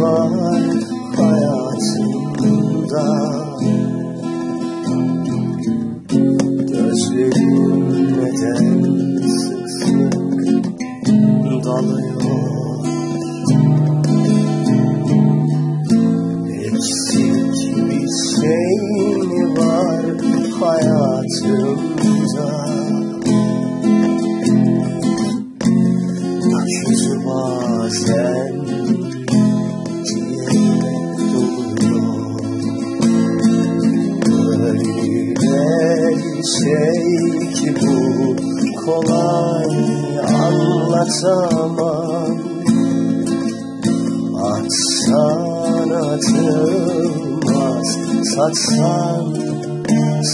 var hayatımda. Gözlerim neden sık dalıyor. Eksik bir şey mi var hayatımda kolay anlatamam Atsan atılmaz, satsan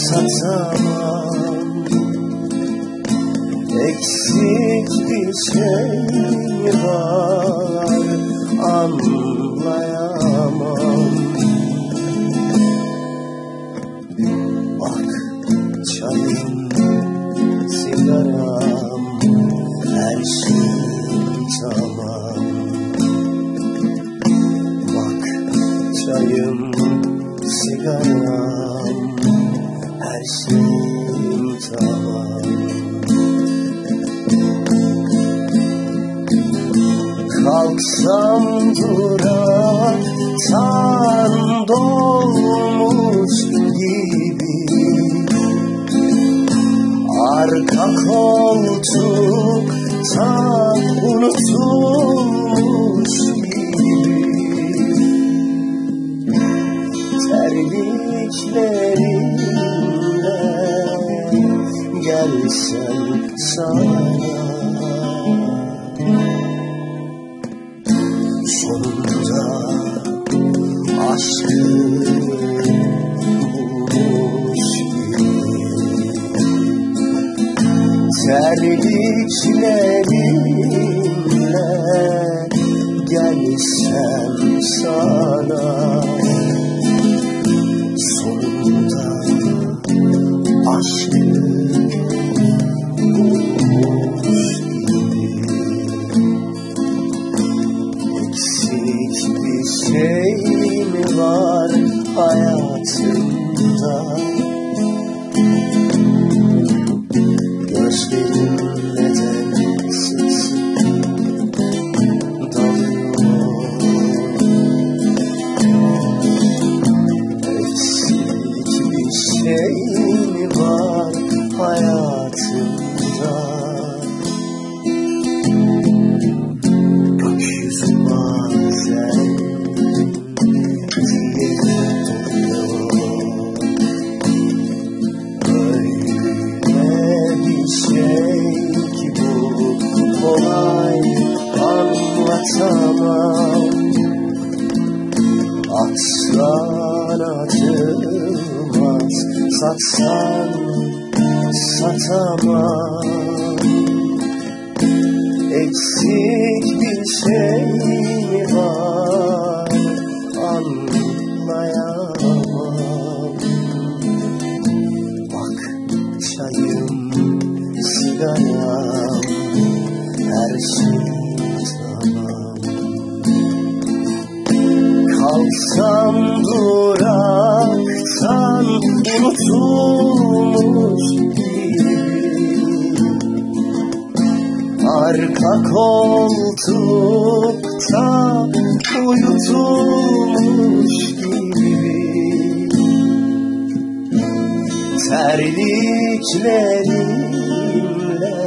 satamam Eksik bir şey var anlayamam şeyim tamam Bak çayım, sigaram, her şeyim tamam Kalksam duraktan dolmuş gibi. Arka koltukta unutulmuş Terliklerimle gelsem sana. Sonunda aşkı bulmuş hayatımda Gözlerim Atsan atılmaz, satsan satamam. Eksik bir şey mi var anlayamam. Bak çayım, sigaram, Kalksam duraktan unutulmuş gibi Arka koltukta uyutulmuş gibi Terliklerimle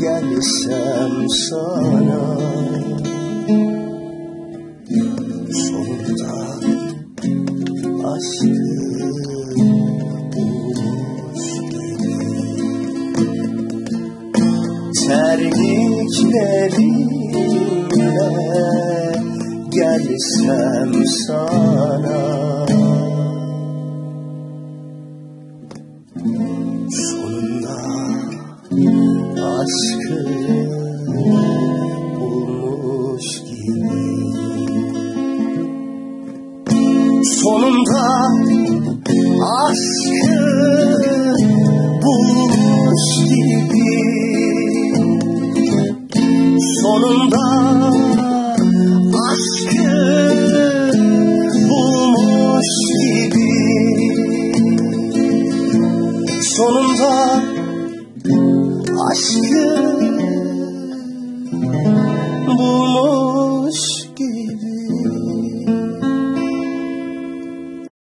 gelsem sana aşkı bulmuş gibi terliklerimle gelsem sana sonunda aşkı bulmuş gibi. Sonunda aşkı bulmuş gibi. Sonunda aşkı